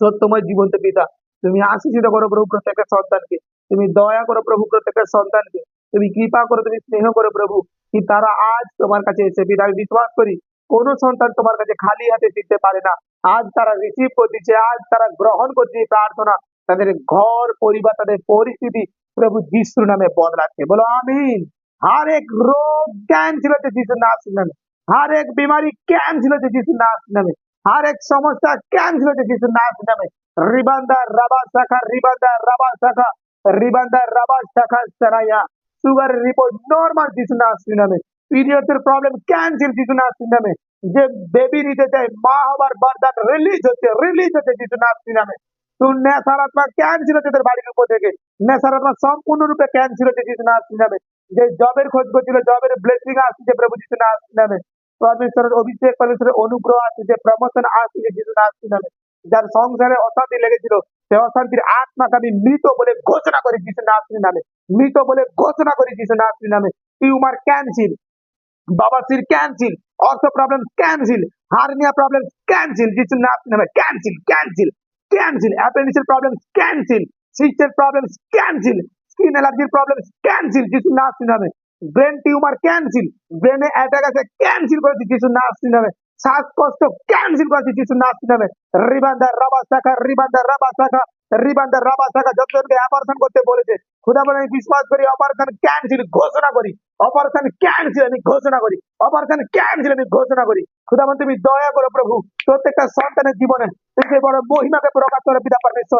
সত্যময় জীবন্ত পিতা তুমি আশীষিত করো প্রভু প্রত্যেকটা সন্তানকে তুমি দয়া করো প্রভু প্রত্যেকটা সন্তানকে তুমি কৃপা করো তুমি স্নেহ করো প্রভু কি তারা আজ তোমার কাছে এসে পিতা আমি বিশ্বাস করি কোন সন্তান তোমার কাছে খালি হাতে ফিরতে পারে না আজ তারা রিসিভ করতেছে আজ তারা গ্রহণ করছে এই প্রার্থনা তাদের ঘর পরিবার তাদের পরিস্থিতি প্রভু যিশুর নামে বদলাচ্ছে বলো আমিন हर एक रोग कैंसिल होते जिसु नाम में हर एक बीमारी कैंसिल होते जिसु नाम में हर एक समस्या कैंसिल होते जिसु नाम में रिबंदा रबा शाखा रिबंदा रबा शाखा रिबंदा रबा शाखा सराया সুগার রিপোর্ট নর্মাল যিশু নামে পিরিয়ডের প্রবলেম ক্যান্সেল যিশু নামে যে বেবি নিতে চায় মা হবার বরদান রিলিজ হচ্ছে রিলিজ হচ্ছে যিশু নামে তুই নেশারাত্মা ক্যান্সেল হচ্ছে তোর বাড়ির উপর থেকে নেশারাত্মা সম্পূর্ণরূপে ক্যান্সেল হচ্ছে যিশু নামে যে জবের খোঁজ করছিল জবের ব্লেসিং আসছে প্রভু যিশু নামে পরমেশ্বরের অভিষেক পরমেশ্বরের অনুগ্রহ আসছে প্রমোশন আসছে যিশু নামে যার সংসারে অশান্তি লেগেছিল, সে অশান্তির আত্মাকে আমি মৃত বলে ঘোষণা করি যিশু নামে মৃত বলে ঘোষণা করি যিশু নামে টিউমার ক্যান্সেল বাবাসির ক্যান্সেল অর্থ problem cancel hernia problem cancel Jishu নামে ক্যান্সেল ক্যান্সেল ক্যান্সেল অ্যাপেন্ডিক্সের প্রবলেম ক্যান্সেল সিস্টের প্রবলেম ক্যান্সেল স্কিন অ্যালার্জির প্রবলেম ক্যান্সেল যিশু নামে ব্রেন টিউমার ক্যান্সেল ব্রেনে অ্যাটাক আছে ক্যান্সেল করেছি যিশু নামে শ্বাসকষ্ট ক্যান্সেল করেছি যিশু নামে রিবান্দা রাবা শাখা রিবান্দা রাবা শাখা রিবান্দা রাবা শাখা যতজনকে অপারেশন করতে বলেছে, খুদা বলে আমি বিশ্বাস করি অপারেশন ক্যান্সেল ঘোষণা করি। অপারেশন ক্যান্সেল আমি ঘোষণা করি। অপারেশন ক্যান্সেল আমি ঘোষণা করি। খুদা তুমি দয়া করো প্রভু, প্রত্যেকটা সন্তানের জীবনে তুমি বড় মহিমাকে প্রকাশ করে, পিতা পরমেশ্বর।